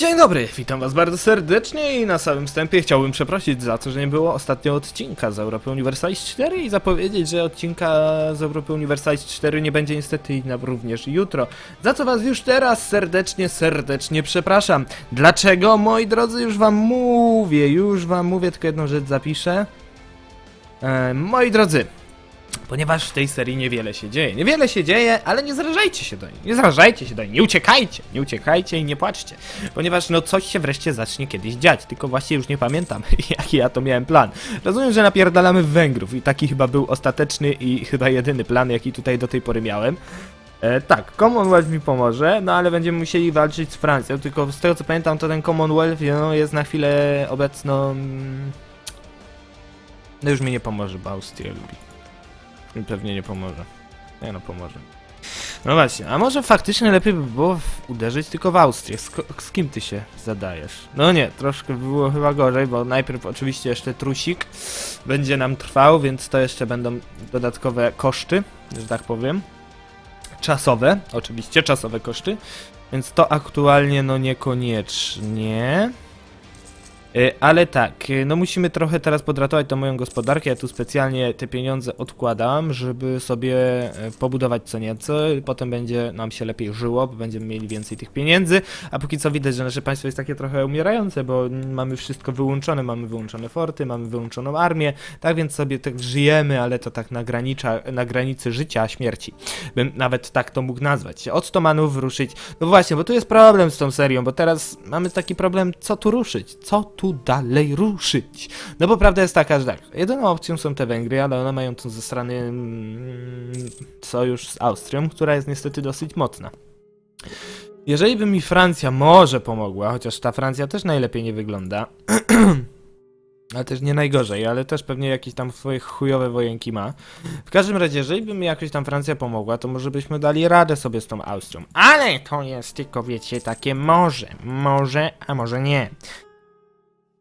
Dzień dobry, witam was bardzo serdecznie i na samym wstępie chciałbym przeprosić za to, że nie było ostatnio odcinka z Europy Universalis 4 i zapowiedzieć, że odcinka z Europy Universalis 4 nie będzie niestety i również jutro. Za co was już teraz serdecznie, serdecznie przepraszam. Dlaczego, moi drodzy, już wam mówię, już wam mówię, tylko jedną rzecz zapiszę. E, moi drodzy, Ponieważ w tej serii niewiele się dzieje. Niewiele się dzieje, ale nie zrażajcie się do niej. Nie zrażajcie się do niej. Nie uciekajcie. Nie uciekajcie i nie płaczcie. Ponieważ no coś się wreszcie zacznie kiedyś dziać. Tylko właśnie już nie pamiętam, jaki ja to miałem plan. Rozumiem, że napierdalamy Węgrów i taki chyba był ostateczny i chyba jedyny plan, jaki tutaj do tej pory miałem. E, tak, Commonwealth mi pomoże, no ale będziemy musieli walczyć z Francją. Tylko z tego co pamiętam, to ten Commonwealth no, jest na chwilę obecną. No już mi nie pomoże, bo Austrię lubi. Mi pewnie nie pomoże. Nie no, pomoże. No właśnie, a może faktycznie lepiej by było uderzyć tylko w Austrię? Z, z kim ty się zadajesz? No nie, troszkę by było chyba gorzej, bo najpierw oczywiście jeszcze trusik będzie nam trwał, więc to jeszcze będą dodatkowe koszty, że tak powiem. Czasowe, oczywiście, czasowe koszty. Więc to aktualnie no niekoniecznie. Y, Ale tak, y, no musimy trochę teraz podratować tą moją gospodarkę. Ja tu specjalnie te pieniądze odkładam, żeby sobie e, pobudować co nieco. Potem będzie nam się lepiej żyło, bo będziemy mieli więcej tych pieniędzy. A póki co widać, że nasze państwo jest takie trochę umierające, bo mamy wszystko wyłączone. Mamy wyłączone forty, mamy wyłączoną armię. Tak więc sobie tak żyjemy, ale to tak na, granicza, na granicy życia, śmierci. Bym nawet tak to mógł nazwać. Od Tomanów ruszyć. No właśnie, bo tu jest problem z tą serią, bo teraz mamy taki problem, co tu ruszyć? Co tu dalej ruszyć? No bo prawda jest taka, że tak, jedyną opcją są te Węgry, ale one mają tu ze strony mm, sojusz z Austrią, która jest niestety dosyć mocna. Jeżeli by mi Francja może pomogła, chociaż ta Francja też najlepiej nie wygląda, ale też nie najgorzej, ale też pewnie jakieś tam swoje chujowe wojenki ma. W każdym razie, jeżeli by mi jakoś tam Francja pomogła, to może byśmy dali radę sobie z tą Austrią. Ale to jest tylko, wiecie, takie może, może, a może nie.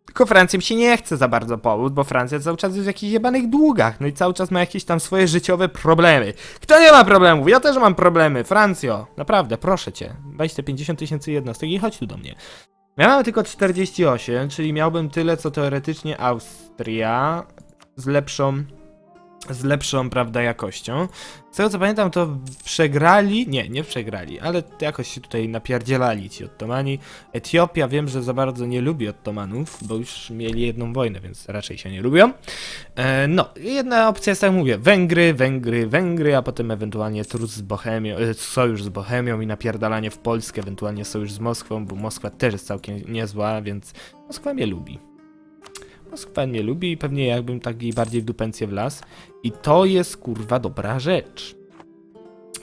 Tylko Francji mi się nie chce za bardzo pomóc, bo Francja cały czas jest w jakichś jebanych długach, no i cały czas ma jakieś tam swoje życiowe problemy. Kto nie ma problemów? Ja też mam problemy. Francjo, naprawdę, proszę cię, weź te 50 tysięcy jednostek i chodź tu do mnie. Ja mam tylko 48, czyli miałbym tyle, co teoretycznie Austria z lepszą z lepszą, prawda, jakością. Z tego co pamiętam, to przegrali, nie, nie przegrali, ale jakoś się tutaj napierdzielali ci Ottomani. Etiopia wiem, że za bardzo nie lubi Ottomanów, bo już mieli jedną wojnę, więc raczej się nie lubią. E, no, jedna opcja jest, tak mówię, Węgry, Węgry, Węgry, a potem ewentualnie trus z Bohemią, e, sojusz z Bohemią i napierdalanie w Polskę, ewentualnie sojusz z Moskwą, bo Moskwa też jest całkiem niezła, więc Moskwa mnie lubi. Moskwa mnie lubi i pewnie jakbym taki bardziej w dupencję. I to jest kurwa dobra rzecz.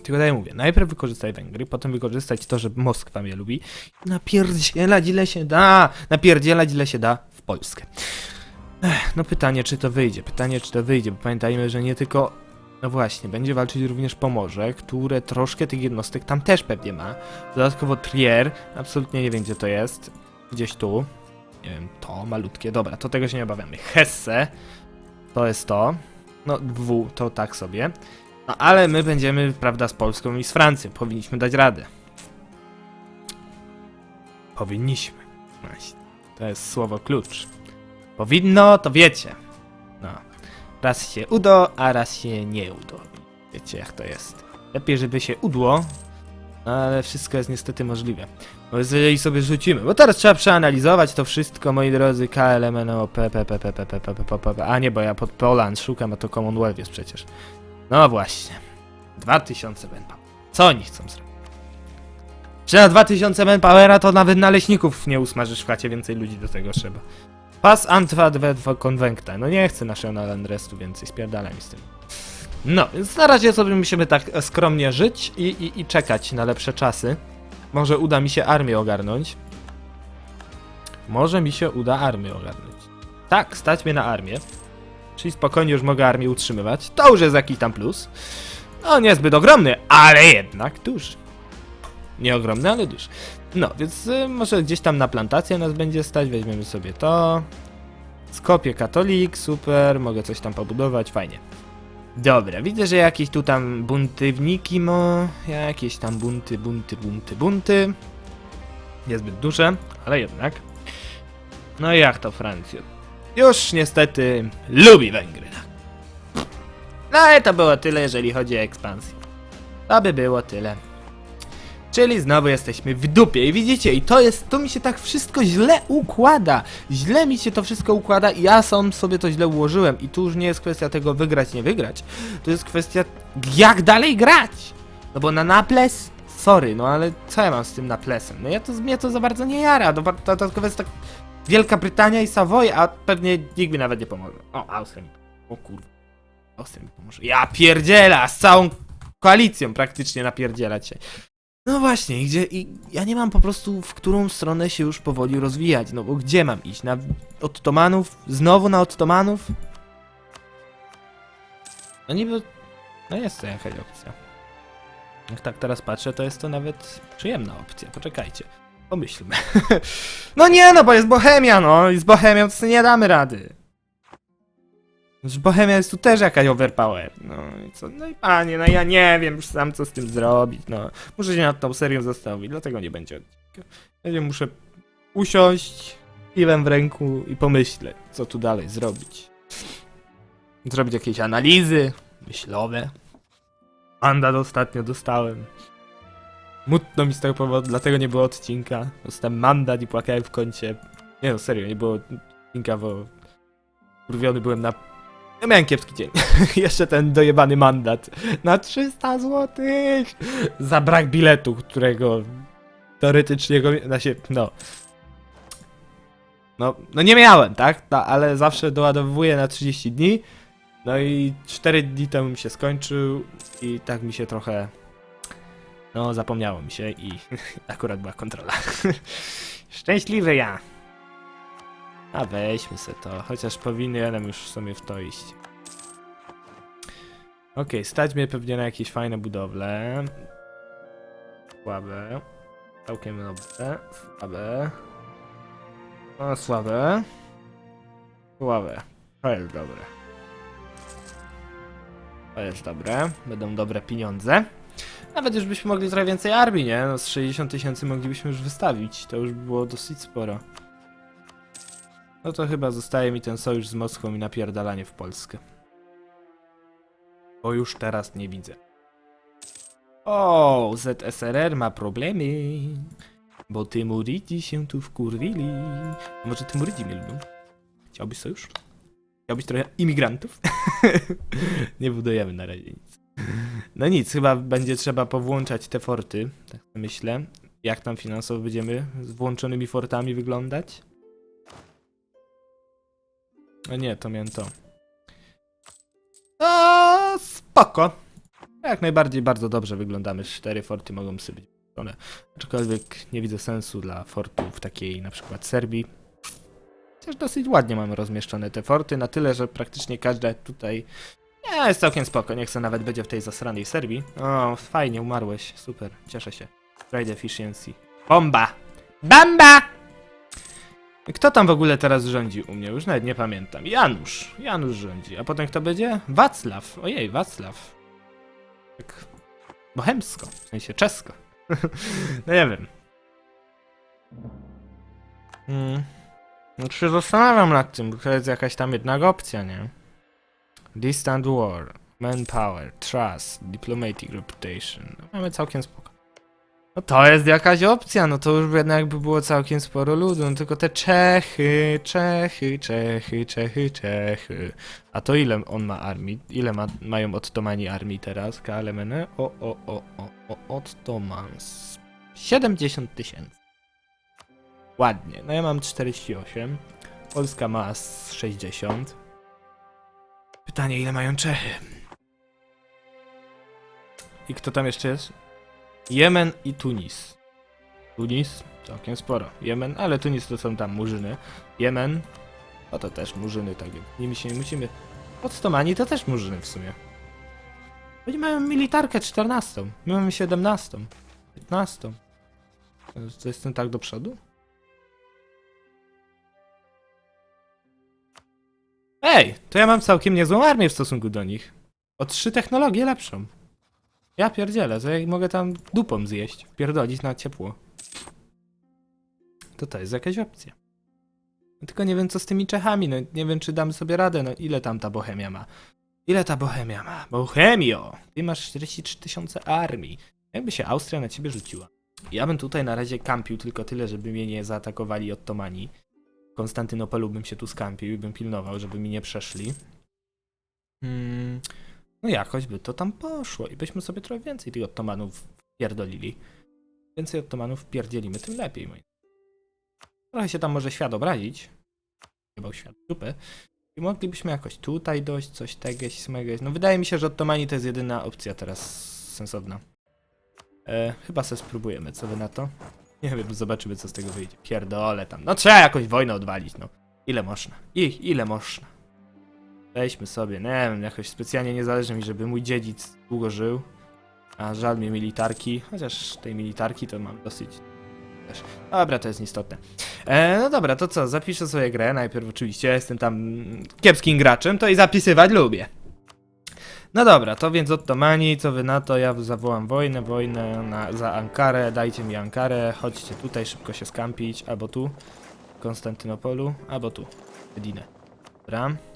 Tylko tak mówię, najpierw wykorzystaj Węgry, potem wykorzystać to, że Moskwa mnie lubi. Napierdzielać ile się da, napierdzielać ile się da w Polskę. Ech, no pytanie, czy to wyjdzie, pytanie, czy to wyjdzie, bo pamiętajmy, że nie tylko... No właśnie, będzie walczyć również Pomorze, które troszkę tych jednostek tam też pewnie ma. Dodatkowo Trier, absolutnie nie wiem gdzie to jest, gdzieś tu. Nie wiem, to malutkie, dobra, to tego się nie obawiamy. Hesse, to jest to. No, W to tak sobie. No ale my będziemy, prawda, z Polską i z Francją. Powinniśmy dać radę. Powinniśmy. Właśnie. To jest słowo klucz. Powinno, to wiecie. No. Raz się udo, a raz się nie udo. Wiecie jak to jest. Lepiej, żeby się udło, no, ale wszystko jest niestety możliwe. Bo sobie rzucimy, bo teraz trzeba przeanalizować to wszystko, moi drodzy, KLMNO, P, P, P, P, P, P, P, P, P, P, a nie, bo ja pod Poland szukam, a to Commonwealth jest przecież. No właśnie. 2000 manpower. Co oni chcą zrobić? Czy na 2000 manpowera to nawet naleśników nie usmażysz w chacie, więcej ludzi do tego trzeba. Pas Antwa dwe konwenkta. No nie chcę National Unrestu więcej, spierdalaj mi z tym. No, więc na razie sobie musimy tak e, skromnie żyć i, i, i czekać na lepsze czasy. Może uda mi się armię ogarnąć. Może mi się uda armię ogarnąć. Tak, stać mnie na armię. Czyli spokojnie już mogę armię utrzymywać. To już jest jakiś tam plus. No, niezbyt ogromny, ale jednak duży. Nie ogromny, ale duży. No, więc y, może gdzieś tam na plantację nas będzie stać. Weźmiemy sobie to. Skopie katolik, super. Mogę coś tam pobudować, fajnie. Dobra, widzę, że jakieś tu tam buntywniki mo... Jakieś tam bunty, bunty, bunty, bunty. Niezbyt duże, ale jednak. No i jak to Francja? Już niestety lubi Węgry. No i to było tyle, jeżeli chodzi o ekspansję. To by było tyle. Czyli znowu jesteśmy w dupie i widzicie, i to jest, to mi się tak wszystko źle układa. Źle mi się to wszystko układa i ja sam sobie to źle ułożyłem i tu już nie jest kwestia tego wygrać, nie wygrać. To jest kwestia jak dalej grać. No bo na naples, sorry, no ale co ja mam z tym naplesem? No ja to, mnie to za bardzo nie jara, no, to jest tak Wielka Brytania i Savoy, a pewnie nikt mi nawet nie pomoże. O, Austria mi O kurwa. Austria mi pomoże. Ja pierdziela, z całą koalicją praktycznie napierdzielać się. No właśnie, i gdzie, i ja nie mam po prostu w którą stronę się już powoli rozwijać, no bo gdzie mam iść? Na Ottomanów? Znowu na Ottomanów? No niby, no jest to jakaś opcja. Jak tak teraz patrzę, to jest to nawet przyjemna opcja, poczekajcie. Pomyślmy. no nie no, bo jest Bohemia, no i z Bohemią to nie damy rady. Że Bohemia jest tu też jakaś overpower. No i co? No i panie, no ja nie wiem już sam co z tym zrobić, no. Muszę się nad tą serią zastanowić, dlatego nie będzie odcinka. Ja muszę usiąść, piwem w ręku i pomyśleć, co tu dalej zrobić. Zrobić jakieś analizy myślowe. Mandat ostatnio dostałem. Smutno mi z tego powodu, dlatego nie było odcinka. Dostałem mandat i płakałem w kącie. Nie no, serio, nie było odcinka, bo kurwiony byłem na... Ja miałem kiepski dzień. Jeszcze ten dojebany mandat. Na 300 zł! Za brak biletu, którego teoretycznie go... Znaczy, no... No, no nie miałem, tak? Ta, ale zawsze doładowuję na 30 dni. No i 4 dni temu mi się skończył i tak mi się trochę no, zapomniało mi się i akurat była kontrola. Szczęśliwy ja! A weźmy se to, chociaż powinienem już w sumie w to iść. Okej, stać mnie pewnie na jakieś fajne budowle. Słabe. Całkiem dobre. Słabe. No, słabe. Słabe. To jest dobre. To jest dobre. Będą dobre pieniądze. Nawet już byśmy mogli trochę więcej armii, nie? No z 60 tysięcy moglibyśmy już wystawić. To już było dosyć sporo. No to chyba zostaje mi ten sojusz z Moskwą i napierdalanie w Polskę. Bo już teraz nie widzę. O, ZSRR ma problemy. Bo Tymurydzi się tu wkurwili. A może Tymurydzi mnie lubią? Chciałbyś sojusz? Chciałbyś trochę imigrantów? nie budujemy na razie nic. No nic, chyba będzie trzeba powłączać te forty, tak myślę. Jak tam finansowo będziemy z włączonymi fortami wyglądać? A nie, to miałem to. O, spoko. Jak najbardziej bardzo dobrze wyglądamy. Cztery forty mogą sobie być włączone. Aczkolwiek nie widzę sensu dla fortów takiej na przykład Serbii. Też dosyć ładnie mamy rozmieszczone te forty, na tyle, że praktycznie każda tutaj nie, jest całkiem spoko, niech se nawet będzie w tej zasranej Serbii. O, fajnie, umarłeś, super, cieszę się. Trade efficiency. Bomba! Bamba! Kto tam w ogóle teraz rządzi u mnie? Już nawet nie pamiętam. Janusz. Janusz rządzi. A potem kto będzie? Wacław. Ojej, Wacław. Tak bohemsko, w sensie czesko. no nie wiem. Hmm. No się zastanawiam nad tym, bo to jest jakaś tam jednak opcja, nie? Distant War, Manpower, Trust, Diplomatic Reputation. No, mamy całkiem spoko. No to jest jakaś opcja, no to już jednak by było całkiem sporo ludu, no tylko te Czechy, Czechy, Czechy, Czechy, Czechy. A to ile on ma armii? Ile ma, mają Ottomani armii teraz? KLMN? O, o, o, o, o, Ottomans. 70 tysięcy. Ładnie, no ja mam 48. Polska ma z 60. Pytanie, ile mają Czechy? I kto tam jeszcze jest? Jemen i Tunis. Tunis? Całkiem sporo. Jemen, ale Tunis to są tam murzyny. Jemen, no to też murzyny, tak więc nimi się nie musimy... Odstomani to też murzyny w sumie. Oni mają militarkę 14, my mamy 17, 15. To jestem tak do przodu? Ej, to ja mam całkiem niezłą armię w stosunku do nich. O trzy technologie lepszą. Ja pierdzielę, ja mogę tam dupą zjeść, pierdolić na ciepło. to to jest jakaś opcja. Tylko nie wiem co z tymi Czechami, no nie wiem czy dam sobie radę, no ile tam ta Bohemia ma? Ile ta Bohemia ma? Bohemio! Ty masz 43 tysiące armii. Jakby się Austria na ciebie rzuciła. Ja bym tutaj na razie kampił tylko tyle, żeby mnie nie zaatakowali Ottomani. W Konstantynopolu bym się tu skampił i bym pilnował, żeby mi nie przeszli. Mm, no jakoś by to tam poszło i byśmy sobie trochę więcej tych Ottomanów pierdolili. Więcej Ottomanów pierdzielimy, tym lepiej. Moi. Trochę się tam może świat obrazić. Chyba świat dupy. I moglibyśmy jakoś tutaj dojść, coś tegeś, smegeś. No wydaje mi się, że Ottomani to jest jedyna opcja teraz sensowna. E, chyba se spróbujemy, co wy na to? Nie wiem, zobaczymy co z tego wyjdzie. Pierdolę tam. No trzeba jakąś wojnę odwalić, no. Ile można? I, ile można? Weźmy sobie, nie wiem, jakoś specjalnie nie zależy mi, żeby mój dziedzic długo żył. A żal mi militarki, chociaż tej militarki to mam dosyć też. Dobra, to jest nieistotne. E, no dobra, to co, zapiszę sobie grę, najpierw oczywiście, jestem tam kiepskim graczem, to i zapisywać lubię. No dobra, to więc Ottomani, co wy na to, ja zawołam wojnę, wojnę na, za Ankarę, dajcie mi Ankarę, chodźcie tutaj, szybko się skampić, albo tu, w Konstantynopolu, albo tu, Edinę. Dobra.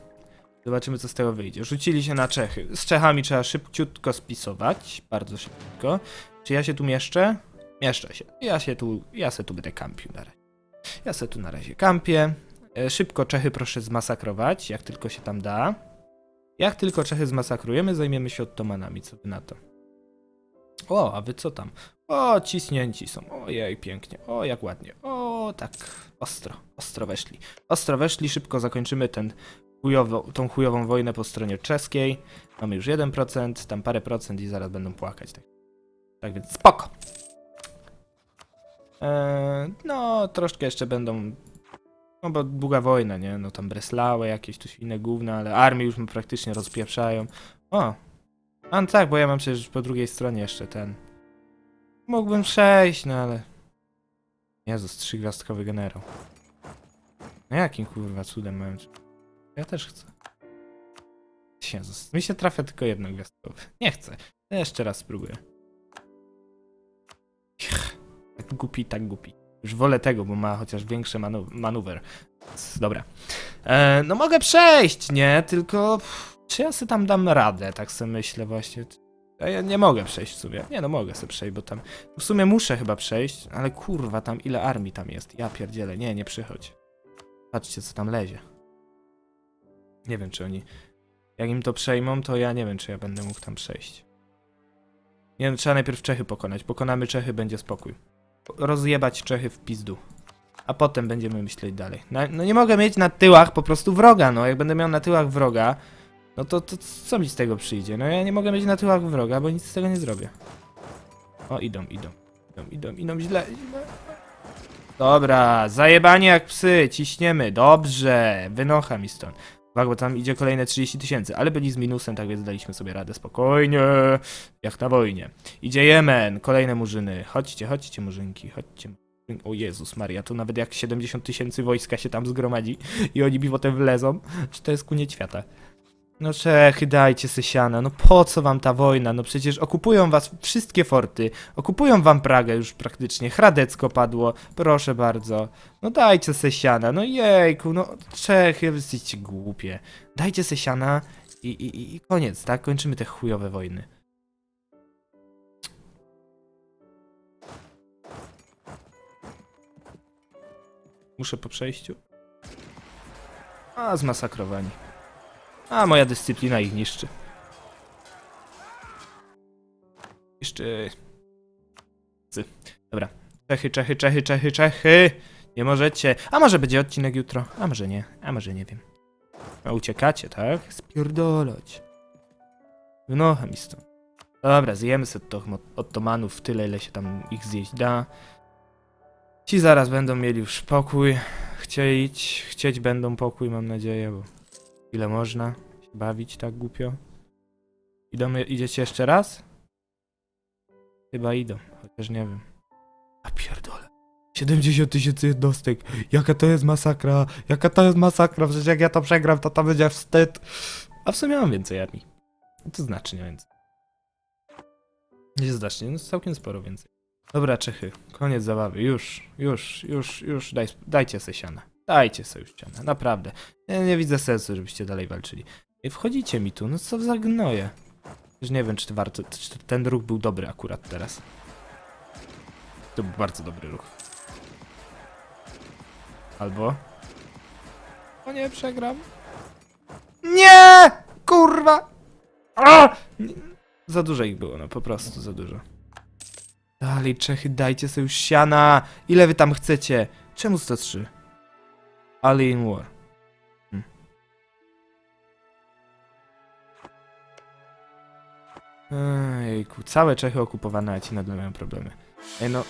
Zobaczymy, co z tego wyjdzie. Rzucili się na Czechy. Z Czechami trzeba szybciutko spisować, bardzo szybko. Czy ja się tu mieszczę? Mieszczę się. Ja się tu, ja se tu będę kampił na razie. Ja se tu na razie kampię. E, szybko Czechy proszę zmasakrować, jak tylko się tam da. Jak tylko Czechy zmasakrujemy, zajmiemy się Ottomanami, co wy na to? O, a wy co tam? O, cisnięci są. Ojej, pięknie. O, jak ładnie. O, tak. Ostro, ostro weszli. Ostro weszli, szybko zakończymy ten chujowo, tą chujową wojnę po stronie czeskiej. Mamy już 1%, tam parę procent i zaraz będą płakać. Tak, tak więc spoko. Eee, no, troszkę jeszcze będą. No bo długa wojna, nie? No tam Breslały, jakieś tu inne gówna, ale armii już mi praktycznie rozpieprzają. O! A no tak, bo ja mam przecież po drugiej stronie jeszcze ten. Mógłbym przejść, no ale. Jezus, trzygwiazdkowy generał. No jakim kurwa cudem mam? Ja też chcę. Jezus, mi się trafia tylko jedno gwiazdkowy. Nie chcę. Jeszcze raz spróbuję. Tak głupi, tak głupi. Już wolę tego, bo ma chociaż większy manu manuwer. Dobra. E, no mogę przejść, nie? Tylko pff, czy ja sobie tam dam radę, tak sobie myślę właśnie. A ja nie mogę przejść w sumie. Nie no, mogę sobie przejść, bo tam... W sumie muszę chyba przejść, ale kurwa, tam ile armii tam jest. Ja pierdzielę. Nie, nie przychodź. Patrzcie, co tam lezie. Nie wiem, czy oni... Jak im to przejmą, to ja nie wiem, czy ja będę mógł tam przejść. Nie wiem, trzeba najpierw Czechy pokonać. Pokonamy Czechy, będzie spokój rozjebać Czechy w pizdu. A potem będziemy myśleć dalej. No, no nie mogę mieć na tyłach po prostu wroga, no. Jak będę miał na tyłach wroga, no to, to co mi z tego przyjdzie? No ja nie mogę mieć na tyłach wroga, bo nic z tego nie zrobię. O, idą, idą. Idą, idą, idą źle, źle. Dobra, zajebanie jak psy, ciśniemy. Dobrze, wynocha mi stąd. Uwaga, bo tam idzie kolejne 30 tysięcy, ale byli z minusem, tak więc daliśmy sobie radę spokojnie, jak na wojnie. Idzie Jemen, kolejne murzyny. Chodźcie, chodźcie murzynki, chodźcie. O Jezus Maria, tu nawet jak 70 tysięcy wojska się tam zgromadzi i oni mi potem wlezą, czy to jest koniec świata. No Czechy, dajcie sysiana, no po co wam ta wojna? No przecież okupują was wszystkie forty, okupują wam Pragę już praktycznie, Hradecko padło, proszę bardzo. No dajcie sysiana, no jejku, no Czechy, wy jesteście głupie. Dajcie sysiana i, i, i koniec, tak? Kończymy te chujowe wojny. Muszę po przejściu. A, zmasakrowani. A, moja dyscyplina ich niszczy. Niszczy. Cy. Dobra. Czechy, Czechy, Czechy, Czechy, Czechy! Nie możecie. A może będzie odcinek jutro? A może nie? A może nie wiem. A uciekacie, tak? Spierdolać. Wynocha mi stąd. Dobra, zjemy sobie tych ottomanów tyle, ile się tam ich zjeść da. Ci zaraz będą mieli już pokój. Chcieć, chcieć będą pokój, mam nadzieję, bo ile można się bawić tak głupio. Idą, idziecie jeszcze raz? Chyba idą, chociaż nie wiem. A pierdolę. 70 tysięcy jednostek. Jaka to jest masakra. Jaka to jest masakra. Przecież jak ja to przegram, to to będzie wstyd. A w sumie mam więcej armii. To znaczy nie więcej. Nie znacznie, no całkiem sporo więcej. Dobra, Czechy, koniec zabawy, już, już, już, już, daj, dajcie se siana. Dajcie sobie już naprawdę. Ja nie widzę sensu, żebyście dalej walczyli. I wchodzicie mi tu, no co za gnoje. Już nie wiem, czy, to warto, czy ten ruch był dobry akurat teraz. To był bardzo dobry ruch. Albo... O nie, przegram. Nie! Kurwa! A! Za dużo ich było, no po prostu za dużo. Dalej, Czechy, dajcie sobie już siana! Ile wy tam chcecie? Czemu 103? Alien War. Hm. Ejku, całe Czechy okupowane, a ci nadal mają problemy. Ej no...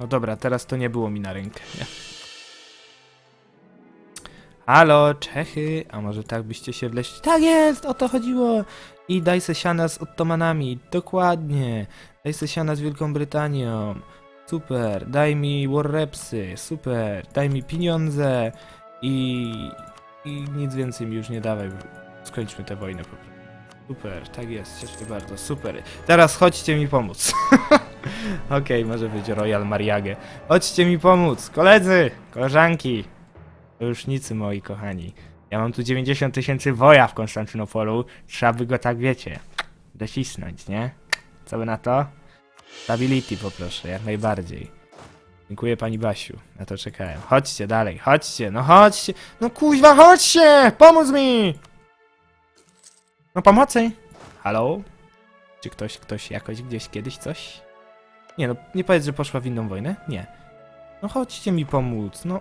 No dobra, teraz to nie było mi na rękę, nie? Halo, Czechy, a może tak byście się wleśli? Tak jest, o to chodziło! I daj se siana z Ottomanami, dokładnie. Daj se siana z Wielką Brytanią. Super, daj mi warrepsy, super, daj mi pieniądze i, i nic więcej mi już nie dawaj. Skończmy tę wojnę po prostu. Super, tak jest, cieszę bardzo, super. Teraz chodźcie mi pomóc. Okej, może być Royal Mariage. Chodźcie mi pomóc, koledzy, koleżanki, sojusznicy moi kochani. Ja mam tu 90 tysięcy woja w Konstantynopolu, trzeba by go tak wiecie, docisnąć, nie? Co by na to? Stability poproszę, jak najbardziej. Dziękuję pani Basiu, na to czekałem. Chodźcie dalej, chodźcie, no chodźcie. No kuźwa, chodźcie! Pomóż mi! No pomocy! Halo? Czy ktoś, ktoś jakoś gdzieś kiedyś coś? Nie no, nie powiedz, że poszła w inną wojnę? Nie. No chodźcie mi pomóc, no.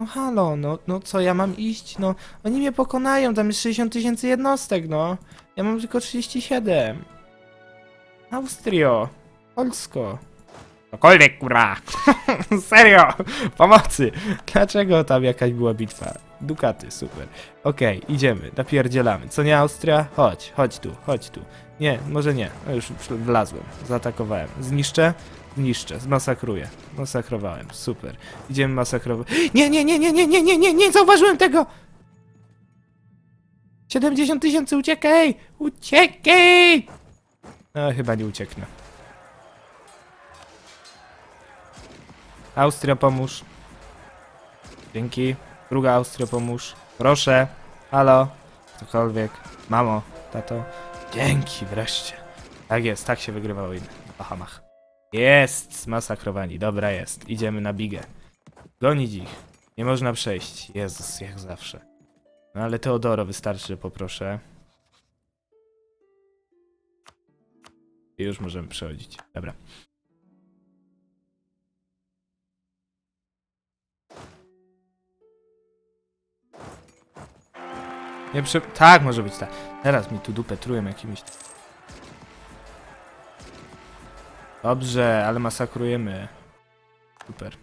No halo, no, no co, ja mam iść? No, oni mnie pokonają, tam jest 60 tysięcy jednostek, no. Ja mam tylko 37. Austrio, Polsko. Cokolwiek, kurwa! Serio! Pomocy! Dlaczego tam jakaś była bitwa? Dukaty, super. Okej, idziemy, napierdzielamy. Co nie Austria? Chodź, chodź tu, chodź tu. Nie, może nie. No już wlazłem, zaatakowałem. Zniszczę? Zniszczę, zmasakruję. Masakrowałem, super. Idziemy masakrować. Nie, nie, nie, nie, nie, nie, nie, nie, nie, zauważyłem tego! 70 tysięcy, uciekaj! Uciekaj! No, chyba nie ucieknę. Austria, pomóż. Dzięki. Druga Austria, pomóż. Proszę. Halo. Cokolwiek. Mamo, tato. Dzięki, wreszcie. Tak jest, tak się wygrywa wojnę. Na Bahamach. Jest! Zmasakrowani. Dobra jest. Idziemy na bigę. Gonić ich. Nie można przejść. Jezus, jak zawsze. No ale Teodoro wystarczy, poproszę. I już możemy przechodzić. Dobra. Nie prze... Tak, może być tak. Teraz mi tu dupę trują jakimiś... Dobrze, ale masakrujemy. Super.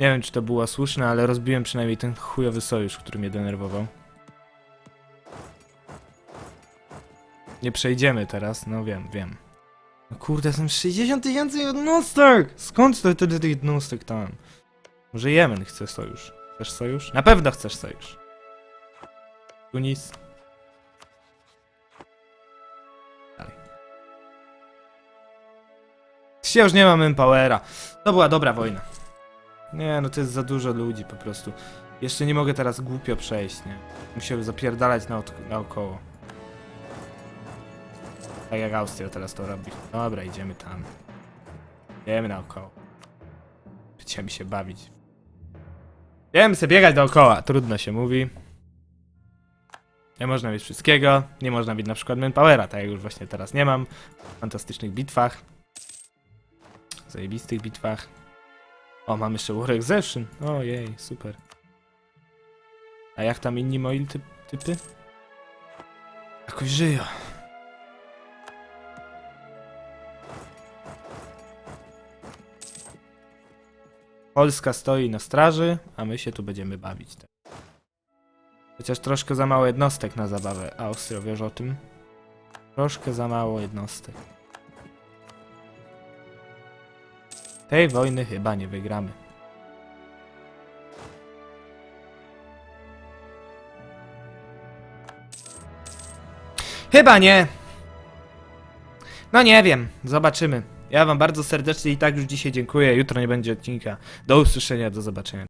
Nie wiem, czy to było słuszne, ale rozbiłem przynajmniej ten chujowy sojusz, który mnie denerwował. Nie przejdziemy teraz, no wiem, wiem. No kurde, są 60 tysięcy jednostek! Skąd to tyle tych jednostek tam? Może Jemen chce sojusz. Chcesz sojusz? Na pewno chcesz sojusz. Tunis. Dalej. Ja już nie mam Empowera. To była dobra wojna. Nie, no to jest za dużo ludzi po prostu. Jeszcze nie mogę teraz głupio przejść, nie? Musiałbym zapierdalać na naokoło. Tak jak Austria teraz to robi. Dobra, idziemy tam. Idziemy naokoło. Będziemy się bawić. Będziemy sobie biegać dookoła, trudno się mówi. Nie można mieć wszystkiego, nie można mieć na przykład manpowera, tak jak już właśnie teraz nie mam. W fantastycznych bitwach. Zajebistych bitwach. O, mam jeszcze War Exertion. Ojej, super. A jak tam inni moi typ, typy? Jakoś żyją. Polska stoi na straży, a my się tu będziemy bawić. Chociaż troszkę za mało jednostek na zabawę. Austria, wiesz o tym? Troszkę za mało jednostek. Tej wojny chyba nie wygramy. Chyba nie. No nie wiem, zobaczymy. Ja wam bardzo serdecznie i tak już dzisiaj dziękuję. Jutro nie będzie odcinka. Do usłyszenia, do zobaczenia.